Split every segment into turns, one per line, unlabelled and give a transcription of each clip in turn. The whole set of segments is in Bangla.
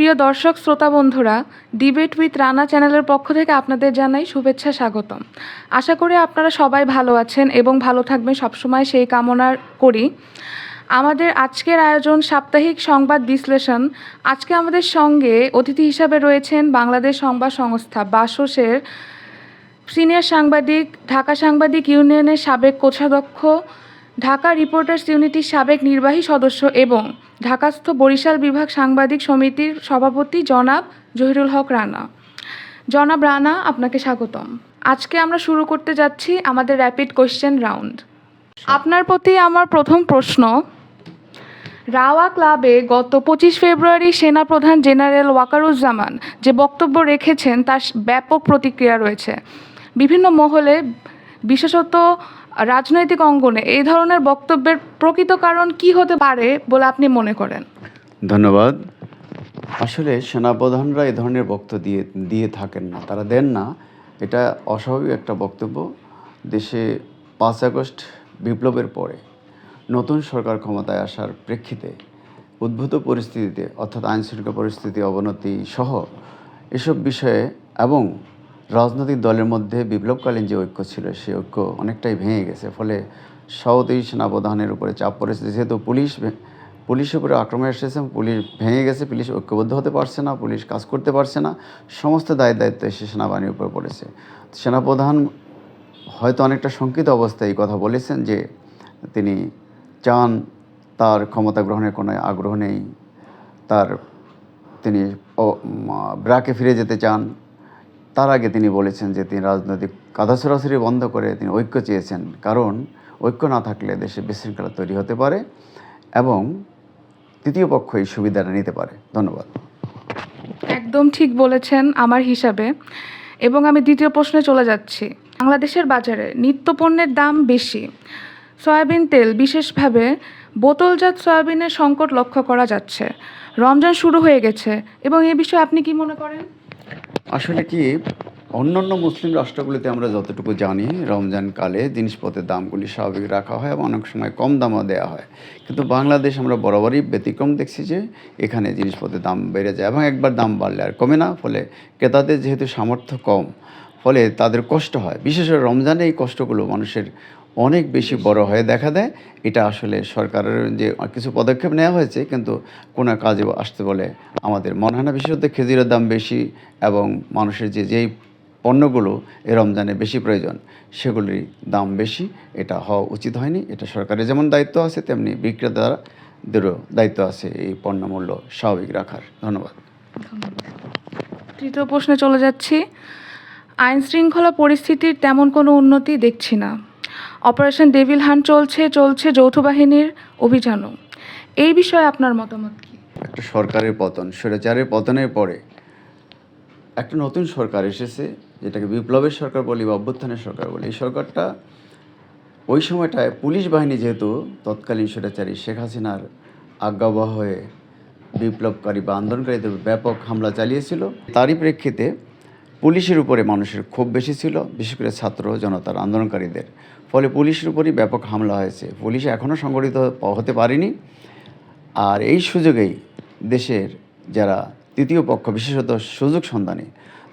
প্রিয় দর্শক, শ্রোতা বন্ধুরা ডিবেট উইথ রানা চ্যানেলের পক্ষ থেকে আপনাদের জানাই শুভেচ্ছা, স্বাগতম। আশা করি আপনারা সবাই ভালো আছেন এবং ভালো থাকবেন। সবসময় সেই কামনা করি। আমাদের আজকের আয়োজন সাপ্তাহিক সংবাদ বিশ্লেষণ। আজকে আমাদের সঙ্গে অতিথি হিসাবে রয়েছেন বাংলাদেশ সংবাদ সংস্থা বাসসের সিনিয়র সাংবাদিক, ঢাকা সাংবাদিক ইউনিয়নের সাবেক কোষাধ্যক্ষ ঢাকা রিপোর্টার্স ইউনিটির সাবেক নির্বাহী সদস্য এবং ঢাকাস্থ বরিশাল বিভাগ সাংবাদিক সমিতির সভাপতি জনাব জহিরুল হক রানা। জনাব রানা, আপনাকে স্বাগতম। আজকে আমরা শুরু করতে যাচ্ছি আমাদের র্যাপিড কোয়েশ্চেন রাউন্ড আপনার প্রতি আমার প্রথম প্রশ্ন, রাওয়া ক্লাবে গত পঁচিশ ফেব্রুয়ারি সেনাপ্রধান জেনারেল ওয়াকারুজ্জামান যে বক্তব্য রেখেছেন, তার ব্যাপক প্রতিক্রিয়া রয়েছে। বিভিন্ন মহলে বিশেষত রাজনৈতিক অঙ্গনে এই ধরনের বক্তব্যের প্রকৃত কারণ কি হতে পারে বলে আপনি মনে করেন?
ধন্যবাদ। আসলে সেনাপ্রধানরা এই ধরনের বক্তব্য দিয়ে দিয়ে থাকেন না। তারা দেন না। এটা অস্বাভাবিক একটা বক্তব্য। দেশে পাঁচ আগস্ট বিপ্লবের পরে নতুন সরকার ক্ষমতায় আসার প্রেক্ষিতে উদ্ভূত পরিস্থিতিতে, অর্থাৎ আইনশৃঙ্খলা পরিস্থিতি অবনতি সহ এসব বিষয়ে এবং রাজনৈতিক দলের মধ্যে বিপ্লবকালীন যে ঐক্য ছিল, সেই ঐক্য অনেকটাই ভেঙে গেছে। ফলে সহতেই সেনাপ্রধানের উপরে চাপ পড়েছে। যেহেতু পুলিশ পুলিশের উপরে আক্রমণ এসেছে, পুলিশ ভেঙে গেছে, পুলিশ ঐক্যবদ্ধ হতে পারছে না, পুলিশ কাজ করতে পারছে না, সমস্ত দায় দায়িত্ব এসে সেনাবাহিনীর উপর পড়েছে। সেনাপ্রধান হয়তো অনেকটা শঙ্কিত অবস্থায় এই কথা বলেছেন যে তিনি চান তার ক্ষমতা গ্রহণের কোনো আগ্রহ নেই, তার তিনি ব্রাকে ফিরে যেতে চান তার আগে তিনি বলেছেন যে তিনি রাজনৈতিক কাদা সরাসরি বন্ধ করে তিনি ঐক্য চেয়েছেন। কারণ ঐক্য না থাকলে দেশে বিশৃঙ্খলা তৈরি হতে পারে এবং তৃতীয় পক্ষ এই সুবিধাটা নিতে পারে। ধন্যবাদ।
একদম ঠিক বলেছেন আমার হিসাবে। এবং আমি দ্বিতীয় প্রশ্নে চলে যাচ্ছি। বাংলাদেশের বাজারে নিত্যপণ্যের দাম বেশি। সয়াবিন তেল, বিশেষভাবে বোতলজাত সয়াবিনের সংকট লক্ষ্য করা যাচ্ছে। রমজান শুরু হয়ে গেছে। এবং এ বিষয়ে আপনি কি মনে করেন?
আসলে কি, অন্যান্য মুসলিম রাষ্ট্রগুলিতে আমরা যতটুকু জানি, রমজান কালে জিনিসপত্রের দামগুলি স্বাভাবিক রাখা হয় এবং অনেক সময় কম দামও দেওয়া হয়। কিন্তু বাংলাদেশ আমরা বরাবরই ব্যতিক্রম দেখছি যে, এখানে জিনিসপত্রের দাম বেড়ে যায় এবং একবার দাম বাড়লে আর কমে না, ফলে ক্রেতাদের যেহেতু সামর্থ্য কম ফলে তাদের কষ্ট হয়। বিশেষ করে রমজানে এই কষ্টগুলো মানুষের অনেক বেশি বড় হয়ে দেখা দেয়। এটা আসলে সরকারের যে কিছু পদক্ষেপ নেওয়া হয়েছে, কিন্তু কোনো কাজে আসতে বলে আমাদের মনে হয় না। বিশেষত খেজুরের দাম বেশি এবং মানুষের যে যেই পণ্যগুলো এই রমজানে বেশি প্রয়োজন সেগুলির দাম বেশি। এটা হওয়া উচিত হয়নি। এটা সরকারের যেমন দায়িত্ব আছে, তেমনি বিক্রেতাদেরও দায়িত্ব আছে এই পণ্য মূল্য স্বাভাবিক রাখার। ধন্যবাদ।
তৃতীয় প্রশ্নে চলে যাচ্ছি। আইন শৃঙ্খলা পরিস্থিতির তেমন কোনো উন্নতি দেখছি না। অপারেশন ডেভিল হান্ট চলছে চলছে যৌথ বাহিনীর অভিযানও। এই বিষয়ে আপনার মতামত কি?
একটা সরকারের পতন, স্বৈরাচারের পতনের পরে একটা নতুন সরকার এসেছে, যেটাকে বিপ্লবের সরকার বলি বা অভ্যুত্থানের সরকার বলি। এই সরকারটা ওই সময়টায় পুলিশ বাহিনী যেহেতু তৎকালীন স্বৈরাচারী শেখ হাসিনার আজ্ঞাবহ হয়ে বিপ্লবকারী বা আন্দোলনকারীদের ব্যাপক হামলা চালিয়েছিল, তারই প্রেক্ষিতে পুলিশের উপরে মানুষের ক্ষোভ বেশি ছিল, বিশেষ করে ছাত্র জনতার আন্দোলনকারীদের। ফলে পুলিশের উপরই ব্যাপক হামলা হয়েছে। পুলিশ এখনও সংগঠিত হতে পারেনি। আর এই সুযোগেই দেশের যারা তৃতীয় পক্ষ, বিশেষত সুযোগ সন্ধানী,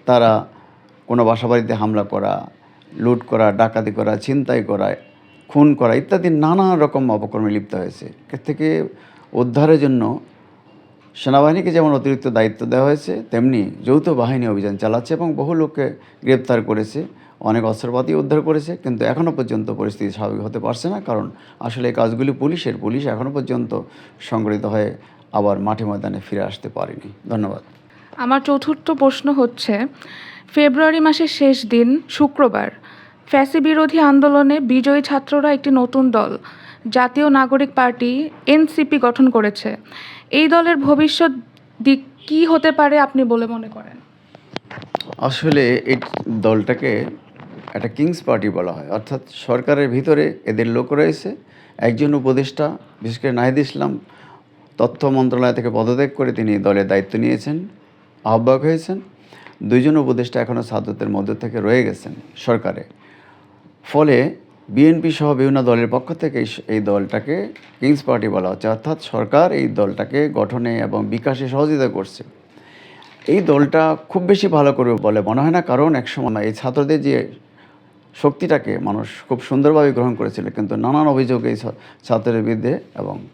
তারা কোনো বাসাবাড়িতে হামলা করা, লুট করা, ডাকাতি করা, ছিনতাই করা, খুন করা ইত্যাদি নানা রকম অপকর্মে লিপ্ত হয়েছে। এর থেকে উদ্ধারের জন্য সেনাবাহিনীকে যেমন অতিরিক্ত দায়িত্ব দেওয়া হয়েছে, তেমনি যৌথ বাহিনী অভিযান চালাচ্ছে এবং বহু লোককে গ্রেপ্তার করেছে, অনেক অস্ত্রপাতি উদ্ধার করেছে, কিন্তু এখনও পর্যন্ত পরিস্থিতি স্বাভাবিক হতে পারছে না, কারণ আসলে এই কাজগুলি পুলিশের, পুলিশ এখনও পর্যন্ত সংগঠিত হয়ে আবার মাঠে ময়দানে ফিরে আসতে পারেনি। ধন্যবাদ।
আমার চতুর্থ প্রশ্ন হচ্ছে, ফেব্রুয়ারি মাসের শেষ দিন, শুক্রবার ফ্যাসি বিরোধী আন্দোলনে বিজয়ী ছাত্ররা একটি নতুন দল জাতীয় নাগরিক পার্টি এনসিপি গঠন করেছে। এই দলের ভবিষ্যৎ দিক কী হতে পারে আপনি বলে মনে করেন?
আসলে এই দলটাকে একটা কিংস পার্টি বলা হয়। অর্থাৎ সরকারের ভিতরে এদের লোক রয়েছে। একজন উপদেষ্টা, বিশেষ করে নাহিদ ইসলাম, তথ্য মন্ত্রণালয় থেকে পদত্যাগ করে তিনি দলের দায়িত্ব নিয়েছেন, আহ্বায়ক হয়েছেন। দুইজন উপদেষ্টা এখনও ছাত্রদের মধ্য থেকে রয়ে গেছেন সরকারে। ফলে বিএনপি সহ বিভিন্ন দলের পক্ষ থেকে এই- দলটাকে কিংস পার্টি বলা হচ্ছে। অর্থাৎ সরকার এই দলটাকে গঠনে এবং বিকাশে সহযোগিতা করছে। এই দলটা খুব বেশি ভালো করবে বলে মনে হয় না, কারণ একসময় এই ছাত্রদের যে শক্তিটাকে মানুষ খুব সুন্দরভাবে গ্রহণ করেছিল, কিন্তু নানান অভিযোগ এই ছা- ছাত্রদের বিরুদ্ধে এবং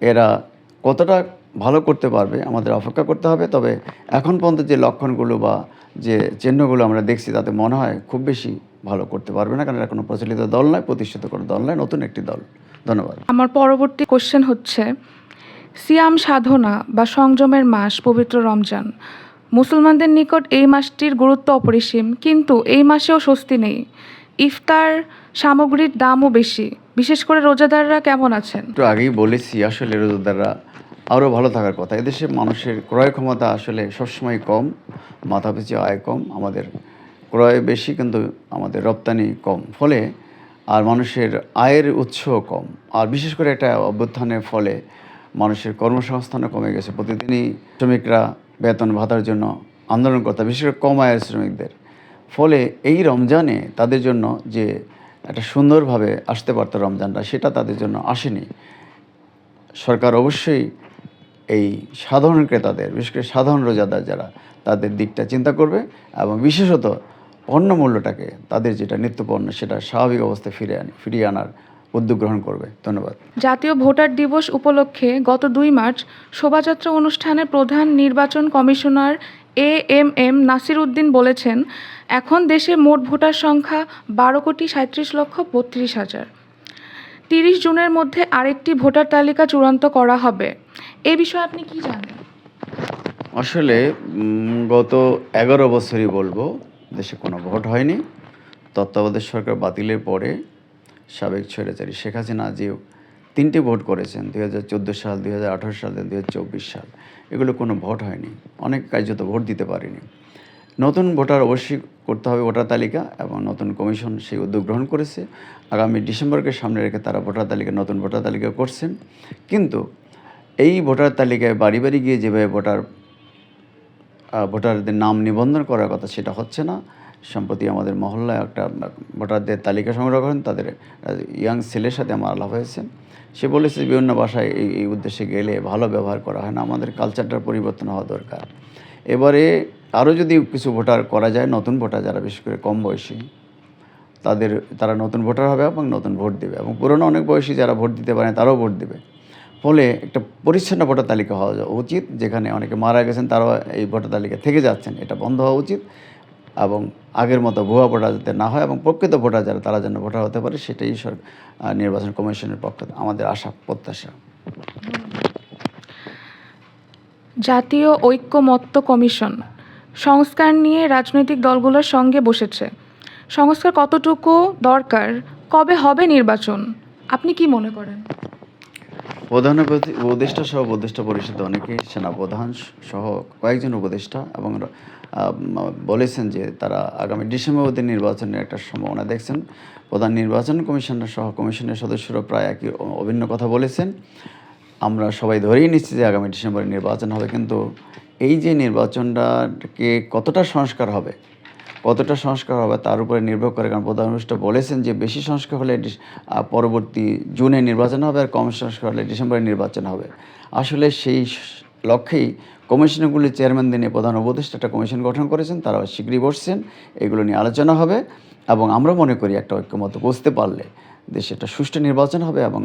এরা কতটা ভালো করতে পারবে আমাদের অপেক্ষা করতে হবে। তবে এখন পর্যন্ত যে লক্ষণগুলো বা যে চিহ্নগুলো আমরা দেখছি, তাতে মনে হয় খুব বেশি ভালো করতে পারবে না কারণ এটা কোনো প্রচলিত দল নয় প্রতিষ্ঠিত কোনো দল নয় নতুন একটি দল। ধন্যবাদ।
আমার পরবর্তী কোশ্চেন হচ্ছে সিয়াম সাধনা বা সংযমের মাস পবিত্র রমজান। মুসলমানদের নিকট এই মাসটির গুরুত্ব অপরিসীম কিন্তু এই মাসেও স্বস্তি নেই। ইফতার সামগ্রীর দামও বেশি। বিশেষ করে রোজাদাররা কেমন আছেন?
একটু আগেই বলেছি আসলে রোজাদাররা আরও ভালো থাকার কথা। এদেশে মানুষের ক্রয় ক্ষমতা আসলে সবসময় কম মাথাপিছু আয় কম। আমাদের ক্রয় বেশি কিন্তু আমাদের রপ্তানি কম। ফলে আর মানুষের আয়ের উৎস কম। আর বিশেষ করে একটা অভ্যুত্থানের ফলে মানুষের কর্মসংস্থানও কমে গেছে। প্রতিদিনই শ্রমিকরা বেতন ভাতার জন্য আন্দোলন করতে বিশেষ করে কম আয়ের শ্রমিকদের। ফলে এই রমজানে তাদের জন্য যে একটা সুন্দরভাবে আসতে পারতো রমজানটা সেটা তাদের জন্য আসেনি। সরকার অবশ্যই এই সাধারণ ক্রেতাদের, বিশেষ করে সাধারণ রোজাদার যারা, তাদের দিকটা চিন্তা করবে এবং বিশেষত পণ্য মূল্যটাকে তাদের যেটা নিত্যপণ্য সেটা স্বাভাবিক অবস্থায় ফিরে আনি ফিরিয়ে আনার উদ্যোগ গ্রহণ করবে। ধন্যবাদ।
জাতীয় ভোটার দিবস উপলক্ষে গত দুই মার্চ শোভাযাত্রা অনুষ্ঠানে প্রধান নির্বাচন commissioner A M M Nasir Uddin বলেছেন এখন দেশে মোট ভোটার সংখ্যা বারো কোটি সাঁত্রিশ লক্ষ বত্রিশ হাজার। তিরিশ জুনের মধ্যে আরেকটি ভোটার তালিকা চূড়ান্ত করা হবে। এ বিষয়ে আপনি কি জানেন?
আসলে গত এগারো বছরই বলব দেশে কোনো ভোট হয়নি। তত্ত্বাবধায়ক সরকার বাতিলের পরে সাবেক স্বৈরাচারী শেখ হাসিনা যে তিনটি ভোট করেছেন, দুই হাজার চোদ্দ সাল, দুই হাজার আঠারো সাল দুই হাজার চব্বিশ সাল। এগুলো কোনো ভোট হয়নি। অনেক কার্যত ভোট দিতে পারেনি। নতুন ভোটার অবশ্যই করতে হবে ভোটার তালিকা এবং নতুন কমিশন সেই উদ্যোগ গ্রহণ করেছে। আগামী ডিসেম্বরকে সামনে রেখে তারা ভোটার তালিকা, নতুন ভোটার তালিকা করছেন। কিন্তু এই ভোটার তালিকায় বাড়ি বাড়ি গিয়ে যেভাবে ভোটার ভোটারদের নাম নিবন্ধন করার কথা সেটা হচ্ছে না। সম্প্রতি আমাদের মহল্লায় একটা ভোটারদের তালিকা সংগ্রহ করেন, তাদের ইয়াং ছেলের সাথে আমার আলাপ হয়েছে। সে বলেছে বিভিন্ন বাসায় এই এই উদ্দেশ্যে গেলে ভালো ব্যবহার করা হয় না, আমাদের কালচারটার পরিবর্তন হওয়া দরকার। এবারে আরও যদি কিছু ভোটার করা যায়, নতুন ভোটার যারা বিশেষ করে কম বয়সী, তাদের, তারা নতুন ভোটার হবে এবং নতুন ভোট দেবে এবং পুরনো অনেক বয়সী যারা ভোট দিতে পারে তারাও ভোট দেবে। ফলে একটা পরিচ্ছন্ন ভোটার তালিকা হওয়া উচিত, যেখানে অনেকে মারা গেছেন তারাও এই ভোটার তালিকা থেকে যাচ্ছেন। এটা বন্ধ হওয়া উচিত এবং আগের মতো ভুয়া ভোটার যাতে না হয় এবং প্রকৃত ভোটার যারা, তারা যেন ভোটার হতে পারে, সেটাই নির্বাচন কমিশনের পক্ষ আমাদের আশা, প্রত্যাশা।
জাতীয় ঐক্যমত্য কমিশন, সংস্কার নিয়ে রাজনৈতিক দলগুলোর সঙ্গে বসেছে। সংস্কার কতটুকু দরকার, কবে হবে নির্বাচন, আপনি কি মনে করেন?
প্রধান উপদে- উপদেষ্টা সহ উপদেষ্টা পরিষদে অনেকে সেনাপ্রধান সহ কয়েকজন উপদেষ্টা এবং বলেছেন যে তারা আগামী ডিসেম্বর মধ্যে নির্বাচনের একটা সম্ভাবনা দেখছেন। প্রধান নির্বাচন কমিশনার সহ কমিশনের সদস্যরা প্রায় একই অভিন্ন কথা বলেছেন। আমরা সবাই ধরেই নিচ্ছি যে আগামী ডিসেম্বরে নির্বাচন হবে, কিন্তু এই যে নির্বাচনটাকে কতটা সংস্কার হবে কতটা সংস্কার হবে তার উপরে নির্ভর করে, কারণ প্রধান উপদেষ্টা বলেছেন যে বেশি সংস্কার হলে পরবর্তী জুনে নির্বাচন হবে আর কম সংস্কার হলে ডিসেম্বরে নির্বাচন হবে। আসলে সেই লক্ষ্যেই কমিশনগুলির চেয়ারম্যানদের নিয়ে প্রধান উপদেষ্টা একটা কমিশন গঠন করেছেন তারা শীঘ্রই বসছেন, এগুলো নিয়ে আলোচনা হবে এবং আমরা মনে করি একটা ঐক্যমত বুঝতে পারলে দেশে একটা সুষ্ঠু নির্বাচন হবে এবং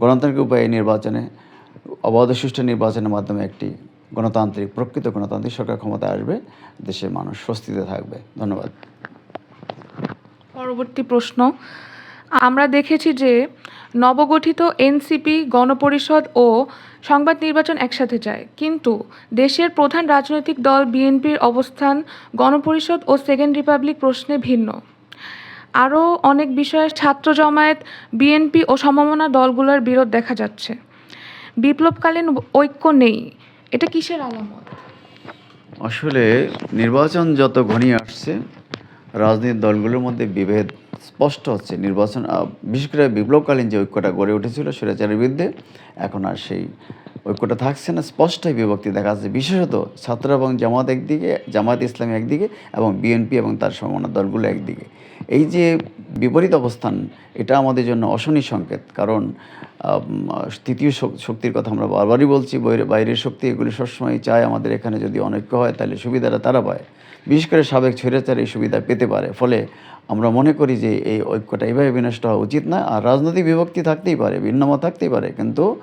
গণতান্ত্রিক উপায়ে নির্বাচনে, অবাধ সুষ্ঠু নির্বাচনের মাধ্যমে একটি গণতান্ত্রিক, প্রকৃত গণতান্ত্রিক সরকার ক্ষমতা আসবে, দেশের মানুষ স্বস্তিতে থাকবে। ধন্যবাদ।
পরবর্তী প্রশ্ন। আমরা দেখেছি যে নবগঠিত এনসিপি, গণপরিষদ ও সংবাদ নির্বাচন একসাথে যায়। কিন্তু দেশের প্রধান রাজনৈতিক দল বিএনপির অবস্থান, গণপরিষদ ও সেকেন্ড রিপাবলিক প্রশ্নে ভিন্ন। আরও অনেক বিষয়ে ছাত্র জমায়েত, বিএনপি ও সমমনা দলগুলোর বিরোধ দেখা যাচ্ছে। বিপ্লবকালীন ঐক্য নেই। এটা কিসের আলামত?
আসলে নির্বাচন যত ঘনিয়ে আসছে, রাজনৈতিক দলগুলোর মধ্যে বিভেদ স্পষ্ট হচ্ছে। নির্বাচন বিশেষ করে বিপ্লবকালীন যে ঐক্যটা গড়ে উঠেছিল স্বৈরাচারের বিরুদ্ধে, এখন আর সেই ঐক্যটা থাকছে না, স্পষ্টই বিভক্তি দেখা যাচ্ছে। বিশেষত ছাত্র এবং জামাত একদিকে, জামাত ইসলামী একদিকে এবং বিএনপি এবং তার সমমনা দলগুলো একদিকে। এই যে বিপরীত অবস্থান, এটা আমাদের জন্য অশনি সংকেত। কারণ তৃতীয় শক্তির কথা আমরা বারবারই বলছি বাইরে- বাইরের শক্তি এগুলি সবসময় চায় আমাদের এখানে যদি অনৈক্য হয়, তাহলে সুবিধাটা তারা পায়। বিশেষ করে সাবেক ছৈরাচার এই সুবিধা পেতে পারে। ফলে আমরা মনে করি যে এই ঐক্যটা এইভাবে বিনষ্ট হওয়া উচিত না আর রাজনৈতিক বিভক্তি থাকতেই পারে, ভিন্নমত থাকতেই পারে। কিন্তু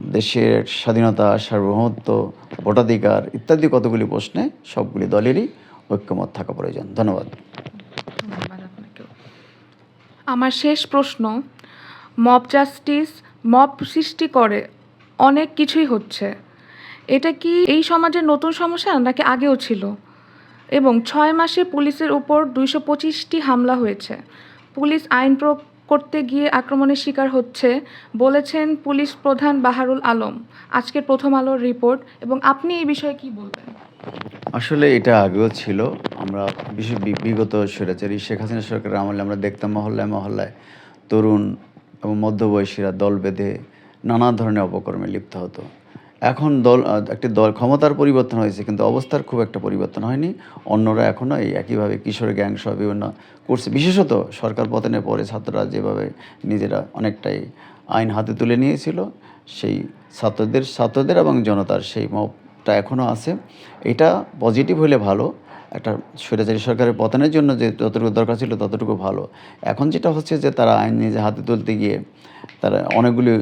দেশের স্বাধীনতা, সার্বভৌমত্ব, ভোটাধিকার ইত্যাদি কতগুলি প্রশ্নে সবগুলি দলেরই ঐক্যমত থাকা প্রয়োজন। ধন্যবাদ।
আমার শেষ প্রশ্ন, মব জাস্টিস, মব সৃষ্টি করে অনেক কিছুই হচ্ছে। এটা কি এই সমাজের নতুন সমস্যা নাকি আগেও ছিল? এবং ছয় মাসে পুলিশের উপর দুইশো পঁচিশটি হামলা হয়েছে। পুলিশ আইন করতে গিয়ে আক্রমণের শিকার হচ্ছে, বলেছেন পুলিশ প্রধান বাহারুল আলম। আজকের প্রথম আলোর রিপোর্ট, এবং আপনি এই বিষয়ে কি বলবেন?
আসলে এটা আগেও ছিল। আমরা বিশেষ বিগত স্বৈরাচারী শেখ হাসিনা সরকারের আমলে আমরা দেখতাম মহল্লায় মহল্লায় তরুণ এবং মধ্যবয়সীরা দল বেঁধে নানা ধরনের অপকর্মে লিপ্ত হতো। এখন দল একটি দল ক্ষমতার পরিবর্তন হয়েছে, কিন্তু অবস্থার খুব একটা পরিবর্তন হয়নি। অন্যরা এখনও এই একইভাবে কিশোর গ্যাং সহ বিভিন্ন করছে বিশেষত সরকার পতনের পরে ছাত্ররা যেভাবে নিজেরা অনেকটাই আইন হাতে তুলে নিয়েছিল, সেই ছাত্রদের ছাত্রদের এবং জনতার সেই মবটা এখনও আছে। এটা পজিটিভ হলে ভালো, একটা স্বৈরাচারী সরকারের পতনের জন্য যে যতটুকু দরকার ছিল ততটুকু ভালো। এখন যেটা হচ্ছে যে তারা আইন নিজে হাতে তুলতে গিয়ে তারা অনেকগুলি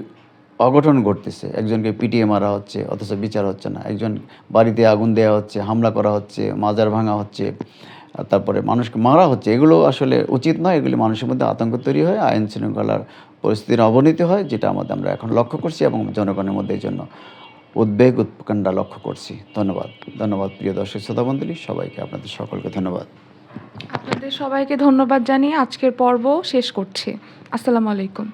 অঘটন ঘটতেছে। একজনকে পিটিয়ে মারা হচ্ছে, অথচ বিচার হচ্ছে না। একজন বাড়িতে আগুন দেওয়া হচ্ছে, হামলা করা হচ্ছে, মাজার ভাঙা হচ্ছে তারপরে মানুষকে মারা হচ্ছে। এগুলো আসলে উচিত নয়, এগুলি মানুষের মধ্যে আতঙ্ক তৈরি হয়, আইন শৃঙ্খলার পরিস্থিতির অবনতি হয়, যেটা আমাদের আমরা এখন লক্ষ্য করছি এবং জনগণের মধ্যে এই জন্য উদ্বেগ, উৎকণ্ঠা লক্ষ্য করছি। ধন্যবাদ। ধন্যবাদ, প্রিয় দর্শক শ্রোতামণ্ডলী সবাইকে, আপনাদের সকলকে ধন্যবাদ।
আপনাদের সবাইকে ধন্যবাদ জানিয়ে আজকের পর্ব শেষ করছি। আসসালামু আলাইকুম।